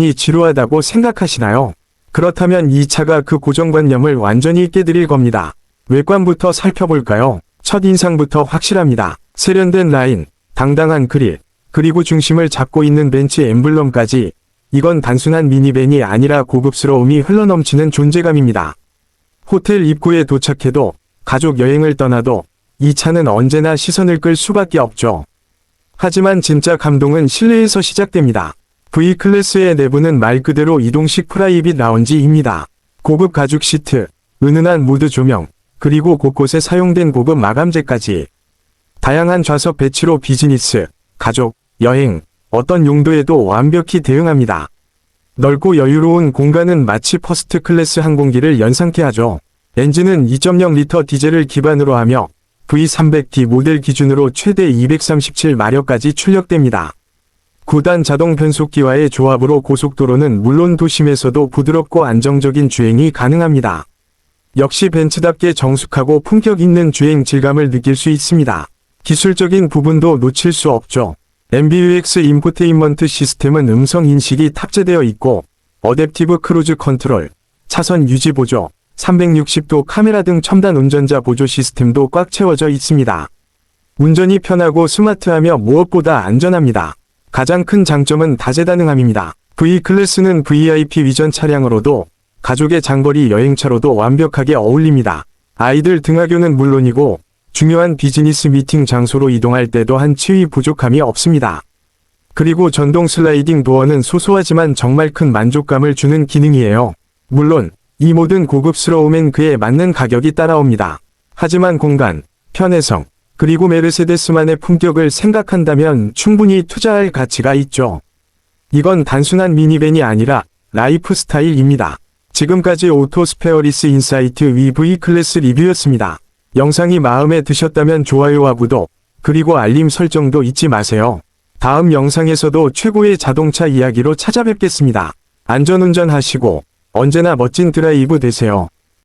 이 지루하다고 생각하시나요? 그렇다면 이 차가 그 고정관념을 완전히 깨드릴 겁니다. 외관부터 살펴볼까요? 첫 인상부터 확실합니다. 세련된 라인, 당당한 그릴, 그리고 중심을 잡고 있는 벤츠 엠블럼까지 이건 단순한 미니밴이 아니라 고급스러움이 흘러넘치는 존재감입니다. 호텔 입구에 도착해도 가족 여행을 떠나도 이 차는 언제나 시선을 끌 수밖에 없죠. 하지만 진짜 감동은 실내에서 시작됩니다. V클래스의 내부는 말 그대로 이동식 프라이빗 라운지입니다. 고급 가죽 시트, 은은한 무드 조명, 그리고 곳곳에 사용된 고급 마감재까지 다양한 좌석 배치로 비즈니스, 가족, 여행, 어떤 용도에도 완벽히 대응합니다. 넓고 여유로운 공간은 마치 퍼스트 클래스 항공기를 연상케 하죠. 엔진은 2.0 리터 디젤을 기반으로 하며 V300D 모델 기준으로 최대 237마력까지 출력됩니다. 9단 자동 변속기와의 조합으로 고속도로는 물론 도심에서도 부드럽고 안정적인 주행이 가능합니다. 역시 벤츠답게 정숙하고 품격 있는 주행 질감을 느낄 수 있습니다. 기술적인 부분도 놓칠 수 없죠. MBUX 인포테인먼트 시스템은 음성 인식이 탑재되어 있고 어댑티브 크루즈 컨트롤, 차선 유지 보조, 360도 카메라 등 첨단 운전자 보조 시스템도 꽉 채워져 있습니다. 운전이 편하고 스마트하며 무엇보다 안전합니다. 가장 큰 장점은 다재다능함입니다. V클래스는 VIP 위전 차량으로도 가족의 장거리 여행차로도 완벽하게 어울립니다. 아이들 등하교는 물론이고 중요한 비즈니스 미팅 장소로 이동할 때도 한 치위 부족함이 없습니다. 그리고 전동 슬라이딩 도어는 소소하지만 정말 큰 만족감을 주는 기능이에요. 물론 이 모든 고급스러움엔 그에 맞는 가격이 따라옵니다. 하지만 공간, 편의성, 그리고 메르세데스만의 품격을 생각한다면 충분히 투자할 가치가 있죠. 이건 단순한 미니밴이 아니라 라이프 스타일입니다. 지금까지 오토 스페어리스 인사이트 VV 클래스 리뷰였습니다. 영상이 마음에 드셨다면 좋아요와 구독, 그리고 알림 설정도 잊지 마세요. 다음 영상에서도 최고의 자동차 이야기로 찾아뵙겠습니다. 안전운전 하시고 언제나 멋진 드라이브 되세요.